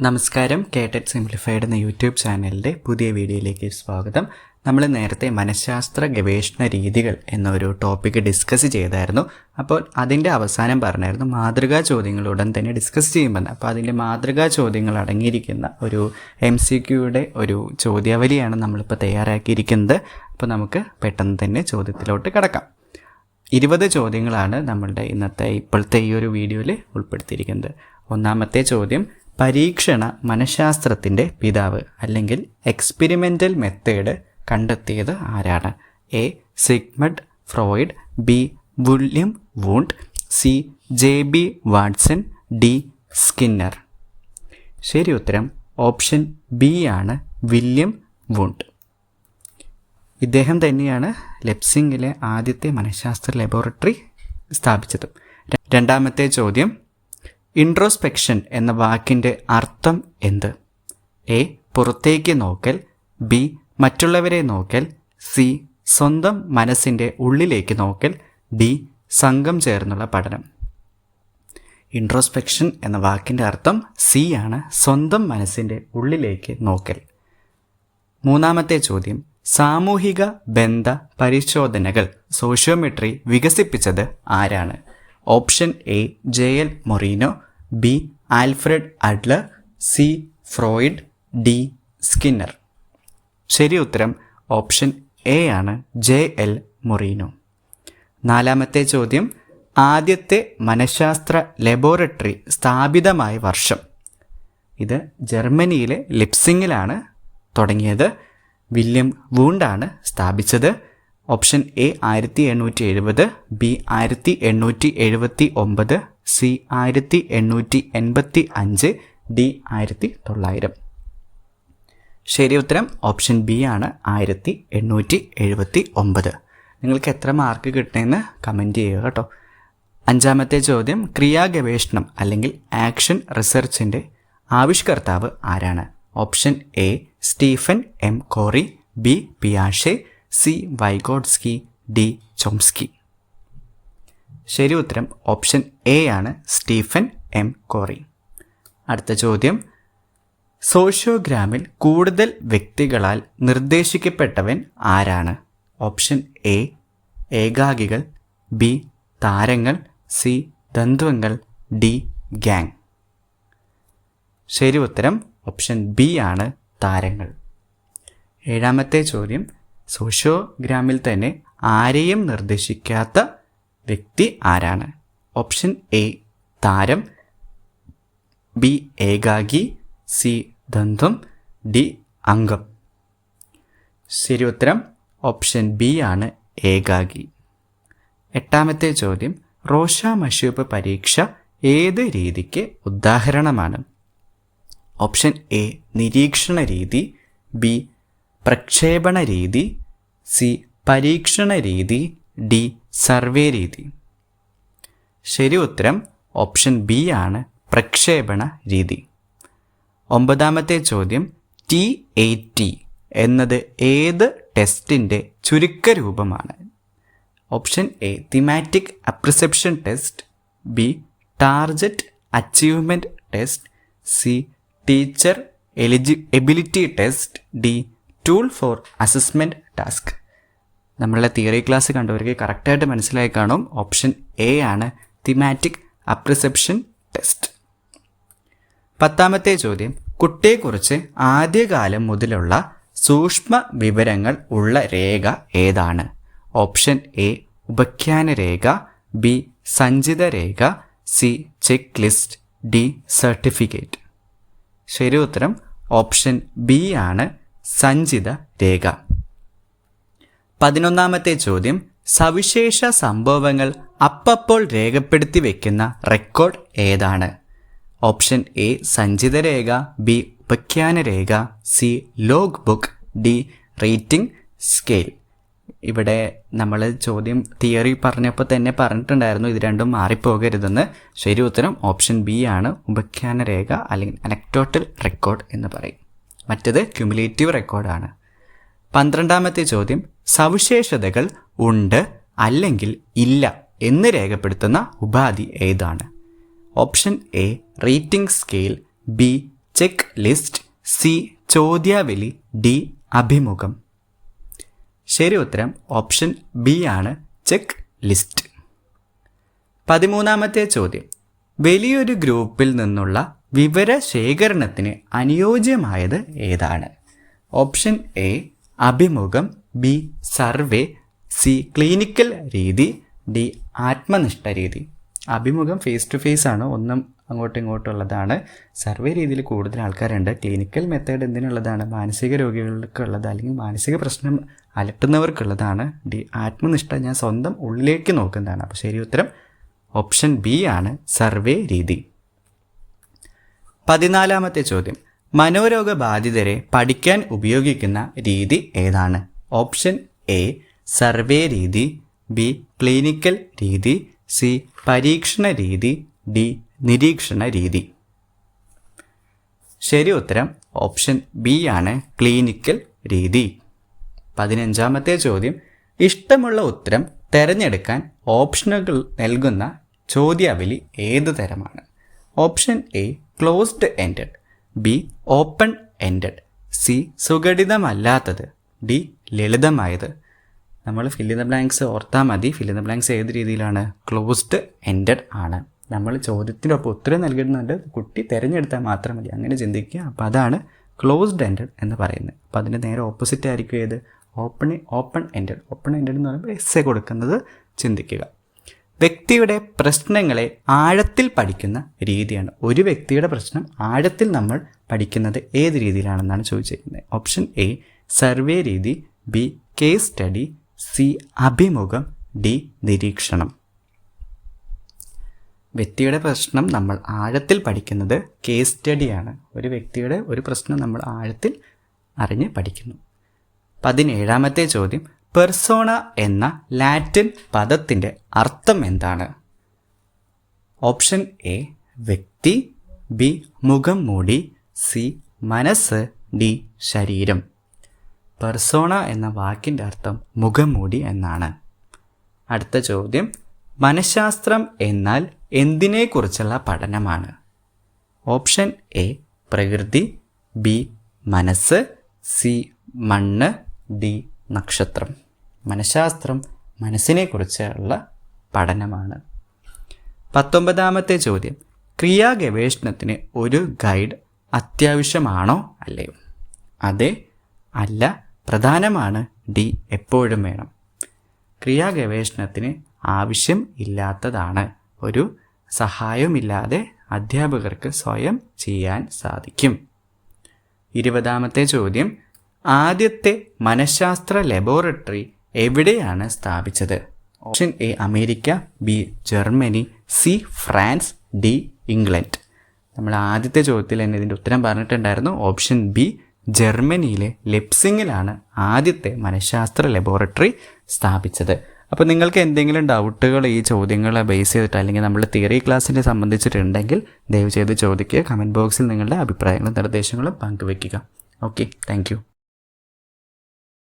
നമസ്കാരം. കേട്ടറ്റ് സിംപ്ലിഫൈഡ് എന്ന യൂട്യൂബ് ചാനലിന്റെ പുതിയ വീഡിയോയിലേക്ക് സ്വാഗതം. നമ്മൾ നേരത്തെ മനഃശാസ്ത്ര ഗവേഷണ രീതികൾ എന്നൊരു ടോപ്പിക്ക് ഡിസ്കസ് ചെയ്തായിരുന്നു. അപ്പോൾ അതിന്റെ അവസാനം പറഞ്ഞായിരുന്നു മാതൃകാ ചോദ്യങ്ങൾ ഉടൻ തന്നെ ഡിസ്കസ് ചെയ്യുമെന്ന്. അപ്പോൾ അതിന്റെ മാതൃകാ ചോദ്യങ്ങൾ അടങ്ങിയിരിക്കുന്ന ഒരു എം സി ക്യൂയുടെ ഒരു ചോദ്യാവലിയാണ് നമ്മളിപ്പോൾ തയ്യാറാക്കിയിരിക്കുന്നത്. അപ്പോൾ നമുക്ക് പെട്ടെന്ന് തന്നെ ചോദ്യത്തിലോട്ട് കിടക്കാം. ഇരുപത് ചോദ്യങ്ങളാണ് നമ്മളുടെ ഇന്നത്തെ ഇപ്പോഴത്തെ ഈ ഒരു വീഡിയോയിൽ ഉൾപ്പെടുത്തിയിരിക്കുന്നത്. ഒന്നാമത്തെ ചോദ്യം പരീക്ഷണ മനഃശാസ്ത്രത്തിന്റെ പിതാവ് അല്ലെങ്കിൽ എക്സ്പെരിമെന്റൽ മെത്തേഡ് കണ്ടെത്തിയത് ആരാണ്? A. Sigmund Freud B. William Wundt C. J. B. Watson D. Skinner. ശരി ഉത്തരം ഓപ്ഷൻ ബി ആണ് വില്യം വൂണ്ട്. ഇദ്ദേഹം തന്നെയാണ് ലെപ്സിംഗിലെ ആദ്യത്തെ മനഃശാസ്ത്ര ലബോറട്ടറി സ്ഥാപിച്ചത്. രണ്ടാമത്തെ ചോദ്യം ഇൻട്രോസ്പെക്ഷൻ എന്ന വാക്കിന്റെ അർത്ഥം എന്ത്? എ പുറത്തേക്ക് നോക്കൽ ബി മറ്റുള്ളവരെ നോക്കൽ സി സ്വന്തം മനസ്സിന്റെ ഉള്ളിലേക്ക് നോക്കൽ ഡി സംഘം ചേർന്നുള്ള പഠനം. ഇൻട്രോസ്പെക്ഷൻ എന്ന വാക്കിന്റെ അർത്ഥം സി ആണ് സ്വന്തം മനസ്സിന്റെ ഉള്ളിലേക്ക് നോക്കൽ. മൂന്നാമത്തെ ചോദ്യം സാമൂഹിക ബന്ധ പരിശോധനകൾ സോഷ്യോമെട്രി വികസിപ്പിച്ചത് ആരാണ്? Option A J L Moreno B Alfred Adler C Freud D Skinner. ശരി ഉത്തരം ഓപ്ഷൻ എ ആണ് ജെ എൽ മൊറീനോ. നാലാമത്തെ ചോദ്യം ആദ്യത്തെ മനഃശാസ്ത്ര ലബോറട്ടറി സ്ഥാപിതമായ വർഷം. ഇത് ജർമ്മനിയിലെ ലിപ്സിങ്ങിലാണ് തുടങ്ങിയത്. വില്യം വൂണ്ടാണ് സ്ഥാപിച്ചത്. ഓപ്ഷൻ എ ആയിരത്തി എണ്ണൂറ്റി എഴുപത് ബി ആയിരത്തി എണ്ണൂറ്റി എഴുപത്തി ഒമ്പത് സി ആയിരത്തി എണ്ണൂറ്റി എൺപത്തി അഞ്ച് ഡി ആയിരത്തി തൊള്ളായിരം. ശരി ഉത്തരം ഓപ്ഷൻ ബി ആണ് ആയിരത്തി എണ്ണൂറ്റി എഴുപത്തി ഒമ്പത്. നിങ്ങൾക്ക് എത്ര മാർക്ക് കിട്ടണമെന്ന് കമന്റ് ചെയ്യുക കേട്ടോ. അഞ്ചാമത്തെ ചോദ്യം ക്രിയാ ഗവേഷണം അല്ലെങ്കിൽ ആക്ഷൻ റിസർച്ചിന്റെ ആവിഷ്കർത്താവ് ആരാണ്? Option A Stephen M Corey B പിയാഷെ C Vygotsky D Chomsky. ശരി ഉത്തരം ഓപ്ഷൻ എ ആണ് സ്റ്റീഫൻ എം കോറി. അടുത്ത ചോദ്യം. സോഷ്യോഗ്രാമിൽ കൂടുതൽ വ്യക്തികളാൽ നിർദ്ദേശിക്കപ്പെട്ടവൻ ആരാണ്? ഓപ്ഷൻ എ ഏകാഗികൾ ബി താരങ്ങൾ സി ദ്വന്ദ്വങ്ങൾ ഡി ഗാങ് ശരി ഉത്തരം ഓപ്ഷൻ ബി ആണ് താരങ്ങൾ. ഏഴാമത്തെ ചോദ്യം. സോഷ്യോഗ്രാമിൽ തന്നെ ആരെയും നിർദ്ദേശിക്കാത്ത വ്യക്തി ആരാണ്? ഓപ്ഷൻ എ താരം. ബി ഏകാഗി. സി ദന്തം ഡി അംഗം. ശരി ഉത്തരം ഓപ്ഷൻ ബി ആണ് ഏകാഗി. എട്ടാമത്തെ ചോദ്യം റോഷ മഷൂപ്പ് പരീക്ഷ ഏത് രീതിക്ക് ഉദാഹരണമാണ്? ഓപ്ഷൻ എ നിരീക്ഷണ രീതി. ബി പ്രക്ഷേപണ രീതി സി പരീക്ഷണ രീതി ഡി സർവേ രീതി ശരി ഉത്തരം ഓപ്ഷൻ ബി ആണ് പ്രക്ഷേപണ രീതി ഒമ്പതാമത്തെ ചോദ്യം ടി എ ടി എന്നത് ഏത് ടെസ്റ്റിന്റെ ചുരുക്കരൂപമാണ് option A thematic apperception test B target achievement test C teacher eligibility test D tool for assessment task നമ്മളുടെ തിയറി ക്ലാസ് കണ്ടവർക്ക് കറക്റ്റായിട്ട് മനസ്സിലായി കാണും. ഓപ്ഷൻ എ ആണ് തിമാറ്റിക് അപ്രിസെപ്ഷൻ ടെസ്റ്റ് പത്താമത്തെ ചോദ്യം. കുട്ടിയെക്കുറിച്ച് ആദ്യകാലം മുതലുള്ള സൂക്ഷ്മ വിവരങ്ങൾ ഉള്ള രേഖ ഏതാണ്? ഓപ്ഷൻ എ ഉപഖ്യാന രേഖ. ബി സഞ്ചിത രേഖ. C check list D certificate ശരി ഉത്തരം. ഓപ്ഷൻ ബി ആണ് സഞ്ചിത രേഖ. പതിനൊന്നാമത്തെ ചോദ്യം സവിശേഷ സംഭവങ്ങൾ അപ്പപ്പോൾ രേഖപ്പെടുത്തി വെക്കുന്ന റെക്കോർഡ് ഏതാണ്? ഓപ്ഷൻ എ സഞ്ചിത രേഖ ബി ഉപഖ്യാന രേഖ C log book D rating scale. ഇവിടെ നമ്മൾ ചോദ്യം തിയറി പറഞ്ഞപ്പോൾ തന്നെ പറഞ്ഞിട്ടുണ്ടായിരുന്നു ഇത് രണ്ടും മാറിപ്പോകരുതെന്ന്. ശരി ഉത്തരം ഓപ്ഷൻ ബി ആണ് ഉപഖ്യാന രേഖ അല്ലെങ്കിൽ അനക്ടോട്ടൽ റെക്കോർഡ് എന്ന് പറയും. മറ്റത് ക്യുമുലേറ്റീവ് റെക്കോർഡാണ് പന്ത്രണ്ടാമത്തെ ചോദ്യം സവിശേഷതകൾ ഉണ്ട് അല്ലെങ്കിൽ ഇല്ല എന്ന് രേഖപ്പെടുത്തുന്ന ഉപാധി ഏതാണ്? Option A rating scale B check list C ചോദ്യാവലി D അഭിമുഖം. ശരി ഉത്തരം ഓപ്ഷൻ ബി ആണ് ചെക്ക് ലിസ്റ്റ്. പതിമൂന്നാമത്തെ ചോദ്യം വലിയൊരു ഗ്രൂപ്പിൽ നിന്നുള്ള വിവര ശേഖരണത്തിന് അനുയോജ്യമായത് ഏതാണ്? ഓപ്ഷൻ എ അഭിമുഖം ബി സർവേ സി ക്ലിനിക്കൽ രീതി ഡി ആത്മനിഷ്ഠ രീതി. അഭിമുഖം ഫേസ് ടു ഫേസ് ആണ് ഒന്നും അങ്ങോട്ടും ഇങ്ങോട്ടും ഉള്ളതാണ്. സർവേ രീതിയിൽ കൂടുതൽ ആൾക്കാരുണ്ട്. ക്ലിനിക്കൽ മെത്തേഡ് എന്തിനുള്ളതാണ്? മാനസിക രോഗികൾക്കുള്ളത് അല്ലെങ്കിൽ മാനസിക പ്രശ്നം അലട്ടുന്നവർക്കുള്ളതാണ്. ഡി ആത്മനിഷ്ഠ ഞാൻ സ്വന്തം ഉള്ളിലേക്ക് നോക്കുന്നതാണ്. അപ്പോൾ ശരി ഉത്തരം ഓപ്ഷൻ ബി ആണ് സർവേ രീതി. പതിനാലാമത്തെ ചോദ്യം. മനോരോഗ ബാധിതരെ പഠിക്കാൻ ഉപയോഗിക്കുന്ന രീതി ഏതാണ്? ഓപ്ഷൻ എ സർവേ രീതി ബി ക്ലിനിക്കൽ രീതി സി പരീക്ഷണ രീതി ഡി നിരീക്ഷണ രീതി. ശരി ഉത്തരം ഓപ്ഷൻ ബി ആണ് ക്ലിനിക്കൽ രീതി. പതിനഞ്ചാമത്തെ ചോദ്യം. ഇഷ്ടമുള്ള ഉത്തരം തിരഞ്ഞെടുക്കാൻ ഓപ്ഷനുകൾ നൽകുന്ന ചോദ്യാവലി ഏത് തരമാണ്? Option A closed ended B open ended C സുഘടിതമല്ലാത്തത് D ലളിതമായത്. നമ്മൾ ദ ബ്ലാങ്ക്സ് ഓർത്താൽ മതി. ദ ബ്ലാങ്ക്സ് ഏത് രീതിയിലാണ്? ക്ലോസ്ഡ് എൻഡഡ് ആണ്. നമ്മൾ ചോദ്യത്തിനൊപ്പം ഉത്തരം നൽകുന്നുണ്ട് കുട്ടി തിരഞ്ഞെടുത്താൽ മാത്രം മതി. അങ്ങനെ ചിന്തിക്കുക. അപ്പോൾ അതാണ് ക്ലോസ്ഡ് എൻഡഡ് എന്ന് പറയുന്നത്. അപ്പോൾ അതിന്റെ നേരെ ഓപ്പോസിറ്റ് ആയിരിക്കും ഏത്? Open open ended open ended എന്ന് പറയുമ്പോൾ എസ് എ കൊടുക്കുന്നത് ചിന്തിക്കുക. വ്യക്തിയുടെ പ്രശ്നങ്ങളെ ആഴത്തിൽ പഠിക്കുന്ന രീതിയാണ്. ഒരു വ്യക്തിയുടെ പ്രശ്നം ആഴത്തിൽ നമ്മൾ പഠിക്കുന്നത് ഏത് രീതിയിലാണെന്നാണ് ചോദിച്ചിരിക്കുന്നത്. ഓപ്ഷൻ എ സർവേ രീതി. ബി കേസ് സ്റ്റഡി സി അഭിമുഖം. ഡി നിരീക്ഷണം. വ്യക്തിയുടെ പ്രശ്നം നമ്മൾ ആഴത്തിൽ പഠിക്കുന്നത് കേസ് സ്റ്റഡിയാണ് ഒരു വ്യക്തിയുടെ ഒരു പ്രശ്നം നമ്മൾ ആഴത്തിൽ അറിഞ്ഞ് പഠിക്കുന്നു. പതിനേഴാമത്തെ ചോദ്യം. പെർസോണ എന്ന ലാറ്റിൻ പദത്തിന്റെ അർത്ഥം എന്താണ്? ഓപ്ഷൻ എ വ്യക്തി. ബി മുഖം മൂടി. സി മനസ്സ്. ഡി ശരീരം. പെർസോണ എന്ന വാക്കിന്റെ അർത്ഥം മുഖം മൂടി എന്നാണ്. അടുത്ത ചോദ്യം. മനഃശാസ്ത്രം എന്നാൽ എന്തിനെക്കുറിച്ചുള്ള പഠനമാണ്? ഓപ്ഷൻ എ പ്രകൃതി. ബി മനസ്സ്. സി മണ്ണ്. ഡി നക്ഷത്രം. മനഃശാസ്ത്രം മനസ്സിനെക്കുറിച്ചുള്ള പഠനമാണ്. പത്തൊമ്പതാമത്തെ ചോദ്യം. ക്രിയാ ഗവേഷണത്തിന് ഒരു ഗൈഡ് അത്യാവശ്യമാണോ അല്ലയോ? അതെ അല്ല പ്രധാനമാണ് ഡി എപ്പോഴും വേണം. ക്രിയാ ഗവേഷണത്തിന് ആവശ്യം ഇല്ലാത്തതാണ്. ഒരു സഹായമില്ലാതെ അധ്യാപകർക്ക് സ്വയം ചെയ്യാൻ സാധിക്കും. ഇരുപതാമത്തെ ചോദ്യം. ആദ്യത്തെ മനഃശാസ്ത്ര ലബോറട്ടറി എവിടെയാണ് സ്ഥാപിച്ചത്? Option A America B Germany C France D England. നമ്മൾ ആദ്യത്തെ ചോദ്യത്തിൽ തന്നെ ഇതിന്റെ ഉത്തരം പറഞ്ഞിട്ടുണ്ടായിരുന്നു. ഓപ്ഷൻ ബി ജർമ്മനിയിലെ ലെപ്സിങ്ങിലാണ് ആദ്യത്തെ മനഃശാസ്ത്ര ലബോറട്ടറി സ്ഥാപിച്ചത്. അപ്പോൾ നിങ്ങൾക്ക് എന്തെങ്കിലും ഡൗട്ടുകൾ ഈ ചോദ്യങ്ങളെ ബേസ് ചെയ്തിട്ട് അല്ലെങ്കിൽ നമ്മൾ തിയറി ക്ലാസ്സിനെ സംബന്ധിച്ചിട്ടുണ്ടെങ്കിൽ ദയവ് ചെയ്ത് ചോദിക്കുക. കമന്റ് ബോക്സിൽ നിങ്ങളുടെ അഭിപ്രായങ്ങളും നിർദ്ദേശങ്ങളും പങ്കുവയ്ക്കുക. Okay thank